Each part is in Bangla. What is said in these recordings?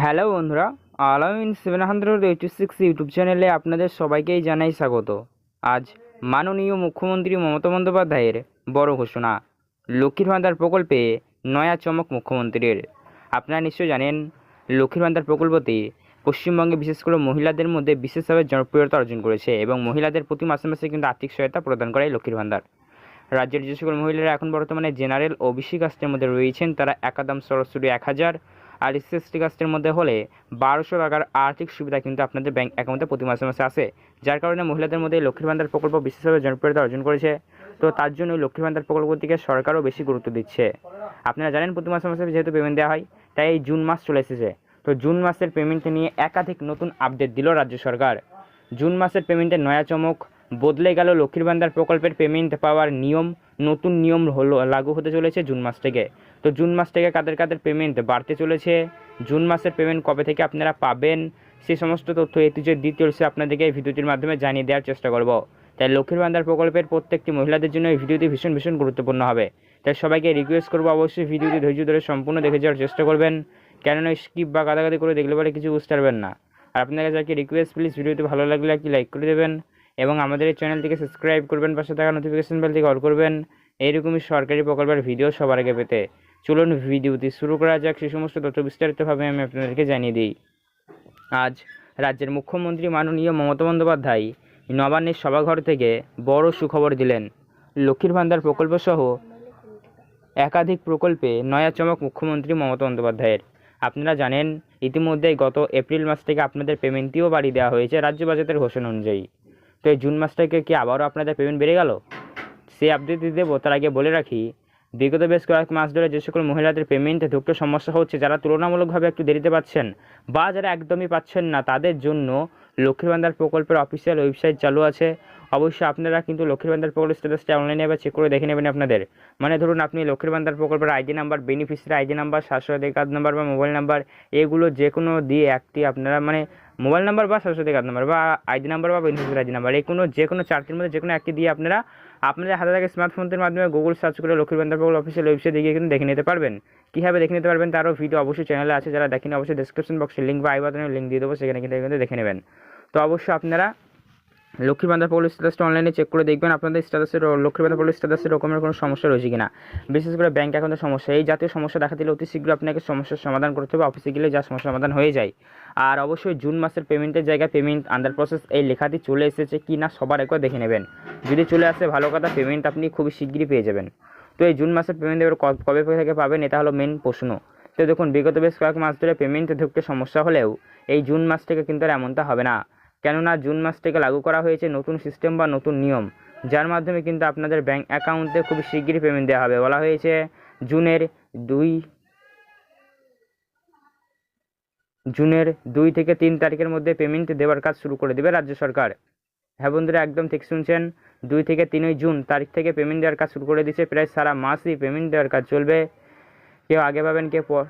হ্যালো বন্ধুরা, Alamin seven hundred eighty six YouTube চ্যানেলে আপনাদের সবাইকেই জানাই স্বাগত। আজ মাননীয় মুখ্যমন্ত্রী মমতা বন্দ্যোপাধ্যায়ের বড় ঘোষণা। লক্ষ্মীর ভান্ডার প্রকল্পে নয়া চমক মুখ্যমন্ত্রীর। আপনারা নিশ্চয়ই জানেন, লক্ষ্মীর ভান্ডার প্রকল্পটি পশ্চিমবঙ্গে বিশেষ করে মহিলাদের মধ্যে বিশেষভাবে জনপ্রিয়তা অর্জন করেছে এবং মহিলাদের প্রতি মাসে মাসে কিন্তু আর্থিক সহায়তা প্রদান করে লক্ষ্মীর ভান্ডার। রাজ্যের যে সকল মহিলারা এখন বর্তমানে জেনারেল ও ওবিসি কাস্টের মধ্যে রয়েছেন, তারা একাদম সরাসরি এক হাজার আর এসএসটি কাস্টের মধ্যে হলে বারোশো টাকার আর্থিক সুবিধা কিন্তু আপনাদের ব্যাংক অ্যাকাউন্টে প্রতি মাসে মাসে আসে যার কারণে মহিলাদের মধ্যে লক্ষ্মীর ভান্ডার প্রকল্প বিশেষভাবে জনপ্রিয়তা অর্জন করেছে। তো তার জন্য লক্ষ্মীর ভান্ডার প্রকল্পের দিকে সরকারও বেশি গুরুত্ব দিচ্ছে। আপনারা জানেন প্রতি মাসে মাসে যেহেতু পেমেন্ট দেওয়া হয়, তাই এই জুন মাস চলে এসেছে। তো জুন মাসের পেমেন্ট নিয়ে একাধিক নতুন আপডেট দিল রাজ্য সরকার। জুন মাসের পেমেন্টের নয়া চমক, বদলে গেল লক্ষ্মীর ভান্ডার প্রকল্পের পেমেন্ট পাওয়ার নিয়ম, নতুন নিয়ম হলো, লাগু হতে চলেছে জুন মাস থেকে। তো জুন মাস থেকে কাদের কাদের পেমেন্ট বাড়তে চলেছে, জুন মাসের পেমেন্ট কবে থেকে আপনারা পাবেন সেই সমস্ত তথ্য এ টু জেড ডিটেলসে আপনাদেরকে এই ভিডিওটির মাধ্যমে জানিয়ে দেওয়ার চেষ্টা করব। তাই লক্ষ্মীর ভান্ডার প্রকল্পের প্রত্যেকটি মহিলাদের জন্য এই ভিডিওটি ভীষণ ভীষণ গুরুত্বপূর্ণ হবে। তাই সবাইকে রিকোয়েস্ট করব অবশ্যই ভিডিওটি ধৈর্য ধরে সম্পূর্ণ দেখে যাওয়ার চেষ্টা করবেন। কেননা স্কিপ বা গাদাগাদি করে দেখলে পরে কিছু বুঝতে পারবেন না। আর আপনার কাছে আর রিকোয়েস্ট প্লিজ ভিডিওটি ভালো লাগলে একটি লাইক করে দেবেন এবং আমাদের এই চ্যানেলটিকে সাবস্ক্রাইব করবেন, পাশে থাকা নোটিফিকেশন বেলটিকে অল করবেন। এইরকমই সরকারি প্রকল্পের ভিডিও সবার আগে পেতে। চলুন ভিডিওটি শুরু করা যাক। সেই সমস্ত তথ্য বিস্তারিতভাবে আমি আপনাদেরকে জানিয়ে দিই। আজ রাজ্যের মুখ্যমন্ত্রী মাননীয় মমতা বন্দ্যোপাধ্যায় নবান্নের সভাঘর থেকে বড় সুখবর দিলেন। লক্ষ্মীর ভান্ডার প্রকল্প সহ একাধিক প্রকল্পে নয়া চমক মুখ্যমন্ত্রী মমতা বন্দ্যোপাধ্যায়ের। আপনারা জানেন ইতিমধ্যেই গত এপ্রিল মাস থেকে আপনাদের পেমেন্টটিও বাড়িয়ে দেওয়া হয়েছে রাজ্য বাজেটের ঘোষণা অনুযায়ী। তো এই জুন মাস থেকে কি আবারও আপনাদের পেমেন্ট বেড়ে গেল? সে আপডেট দেবো, তার আগে বলে রাখি বিগত বেশ কয়েক মাস ধরে যে সকল মহিলাদের পেমেন্টে ঢুকতে সমস্যা হচ্ছে, যারা তুলনামূলকভাবে একটু দেরিতে পাচ্ছেন বা যারা একদমই পাচ্ছেন না, তাদের জন্য লক্ষ্মীর ভান্ডার প্রকল্পের অফিসিয়াল ওয়েবসাইট চালু আছে। অবশ্যই আপনারা কিন্তু লক্ষ্মীর ভান্ডার প্রকল্পের স্ট্যাটাসটা অনলাইনে এবার চেক করে দেখে নেবেন আপনাদের। মানে ধরুন, আপনি লক্ষ্মীর ভান্ডার প্রকল্পের ID number beneficiary ID number স্বাস্থ্য কার্ড নাম্বার বা মোবাইল নাম্বার এগুলো যে কোনো দিয়ে একটি আপনারা মানে মোবাইল নাম্বার বা স্বাস্থ্য কার্ড নাম্বার বা আইডি নাম্বার বা বেনিফিসিয়ারি আইডি নাম্বার এই কোনো যে কোনো চারটির মধ্যে যে কোনো একটি দিয়ে আপনারা আপনাদের হাতে থাকে স্মার্টফোনের মাধ্যমে গুগল সার্চ করে লক্ষ্মীর ভান্ডার প্রকল্প অফিসিয়াল ওয়েবসাইটে গিয়ে কিন্তু দেখে নিতে পারবেন। কীভাবে দেখে নিতে পারবেন তারও ভিডিও অবশ্যই চ্যানেলে আছে, যারা দেখেন অবশ্যই ডিসক্রিপশন বক্সে লিঙ্ক বা আই বাটনে লিঙ্ক দিয়ে দেবো, সেখানে কিন্তু দেখে নেবেন। তো অবশ্যই আপনারা লক্ষ্মীর ভান্ডার প্রকল্প স্ট্যাটাসটা অনলাইনে চেক করে দেখবেন। আপনাদের স্ট্যাটাসের লক্ষ্মী ভান্ডার প্রকল্প স্ট্যাটাসের রকমের কোনো সমস্যা রয়েছে কিনা? বিশেষ করে ব্যাঙ্ক অ্যাকাউন্টের সমস্যা। এই জাতীয় সমস্যা দেখা দিলে অতি শীঘ্র আপনাকে সমস্যার সমাধান করতে হবে। অফিসে গেলে যা সমস্যার সমাধান হয়ে যায়। আর অবশ্যই জুন মাসের পেমেন্টের জায়গায় পেমেন্ট আন্ডার প্রসেস এই লেখাটি চলে এসেছে কি না সবার একবার দেখে নেবেন। যদি চলে আসে ভালো কথা পেমেন্ট আপনি খুবই শীঘ্রই পেয়ে যাবেন। তো এই জুন মাসের পেমেন্ট এবার কবে থেকে পাবেন, এটা হলো মেন প্রশ্ন। তো দেখুন, বিগত বেশ কয়েক মাস ধরে পেমেন্টে ঢুকতে সমস্যা হলেও এই জুন মাস থেকে কিন্তু আর এমনটা হবে না। কেননা জুন মাস থেকে লাগু করা হয়েছে নতুন সিস্টেম বা নতুন নিয়ম। যার মাধ্যমে কিন্তু আপনাদের ব্যাঙ্ক অ্যাকাউন্টে খুব শিগগিরই পেমেন্ট দেওয়া হবে। বলা হয়েছে, জুনের দুই জুনের দুই থেকে তিন তারিখের মধ্যে পেমেন্ট দেওয়ার কাজ শুরু করে দেবে রাজ্য সরকার। হ্যাঁ বন্ধুরা, একদম ঠিক শুনছেন। দুই থেকে তিনই জুন তারিখ থেকে পেমেন্ট দেওয়ার কাজ শুরু করে দিচ্ছে। প্রায় সারা মাসই পেমেন্ট দেওয়ার কাজ চলবে। কেউ আগে পাবেন কেউ পর,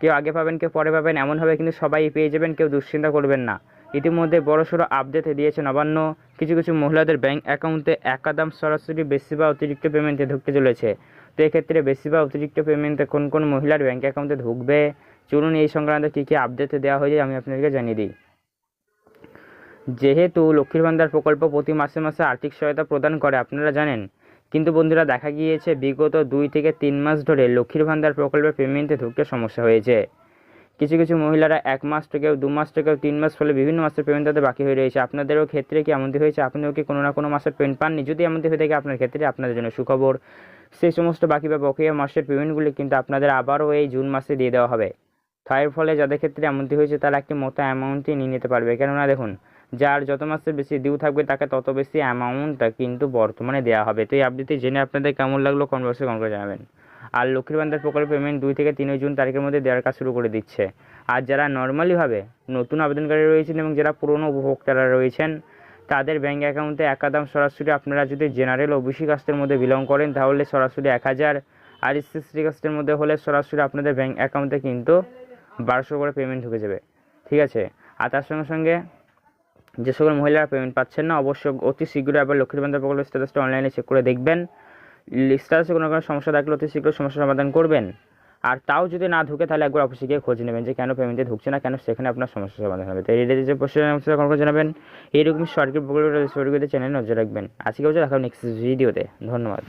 কেউ আগে পাবেন কেউ পরে পাবেন এমনভাবে কিন্তু সবাই পেয়ে যাবেন, কেউ দুশ্চিন্তা করবেন না। ইতিমধ্যে বড়সড় আপডেট দিয়েছে নবান্ন। কিছু কিছু মহিলাদের ব্যাংক অ্যাকাউন্টে একাদাম সরাসরি বেশি বা অতিরিক্ত পেমেন্টে ঢুকতে চলেছে। তো এক্ষেত্রে বেশি বা অতিরিক্ত পেমেন্টে কোন কোন মহিলার ব্যাংক অ্যাকাউন্টে ঢুকবে? চলুন এই সংক্রান্ত কী কী আপডেট দেওয়া হয়েছে আমি আপনাদেরকে জানিয়ে দিই। যেহেতু লক্ষ্মীর ভান্ডার প্রকল্প প্রতি মাসে মাসে আর্থিক সহায়তা প্রদান করে, আপনারা জানেন। কিন্তু বন্ধুরা, দেখা গিয়েছে বিগত দুই থেকে তিন মাস ধরে লক্ষ্মীর ভান্ডার প্রকল্পের পেমেন্টে ঢুকতে সমস্যা হয়েছে। কিছু কিছু মহিলারা এক মাস থেকেও, দু মাস থেকেও, তিন মাস ফলে বিভিন্ন মাসের পেমেন্ট তাদের বাকি হয়ে রয়েছে। আপনাদেরও ক্ষেত্রে কি এমনটি হয়েছে? আপনিও কি কোনো না কোনো মাসের পেমেন্ট পাননি? যদি এমনটি হয়ে থাকে, আপনার ক্ষেত্রে আপনাদের জন্য সুখবর। সেই সমস্ত বাকি বা বকেয়া মাসের পেমেন্টগুলি কিন্তু আপনাদের আবারও এই জুন মাসে দিয়ে দেওয়া হবে। তার ফলে যাদের ক্ষেত্রে এমনটি হয়েছে, তারা একটি মতো অ্যামাউন্টই নিয়ে নিতে পারবে। কেননা দেখুন, যার যত মাসের বেশি ডিউ থাকবে, তাকে তত বেশি অ্যামাউন্টটা কিন্তু বর্তমানে দেওয়া হবে। তো এই আপডেটটি জেনে আপনাদের কেমন লাগল কনভার্সে কম করে জানাবেন। আর লক্ষ্মীর ভান্ডার প্রকল্প পেমেন্ট দুই থেকে তিনই জুন তারিখের মধ্যে দেওয়ার কাজ শুরু করে দিচ্ছে। আর যারা নর্মালিভাবে নতুন আবেদনকারী রয়েছেন এবং যারা পুরনো উপভোক্তারা রয়েছেন, তাদের ব্যাঙ্ক অ্যাকাউন্টে একাদাম সরাসরি আপনারা যদি জেনারেল ও ওবিসি কাস্টের মধ্যে বিলং করেন, তাহলে সরাসরি এক হাজার আর এসএসসি কাস্টের মধ্যে হলে সরাসরি আপনাদের ব্যাঙ্ক অ্যাকাউন্টে কিন্তু বারোশো করে পেমেন্ট ঢুকে যাবে। ঠিক আছে? আর তার সঙ্গে সঙ্গে যে সকল মহিলারা পেমেন্ট পাচ্ছেন না অবশ্য অতি শীঘ্রই আবার লক্ষ্মীর ভান্ডার প্রকল্পের স্ট্যাটাসটা অনলাইনে চেক করে দেখবেন। স্ট্যাটাসে কোনো কোনো সমস্যা থাকলে অতি শীঘ্র সমস্যার সমাধান করবেন। আর তাও যদি না ঢুকে, তাহলে একবার অফিসে গিয়ে খোঁজ নেবেন যে কেন পেমেন্টে ঢুকছে না, কেন সেখানে আপনার সমস্যার সমাধান হবে। তো এই রিলেটেড যে প্রশ্ন কখন জানাবেন এইরকম সরকারি প্রকল্প চ্যানেল নজর রাখবেন। আজকে বলছে দেখা নেক্সট ভিডিওতে ধন্যবাদ।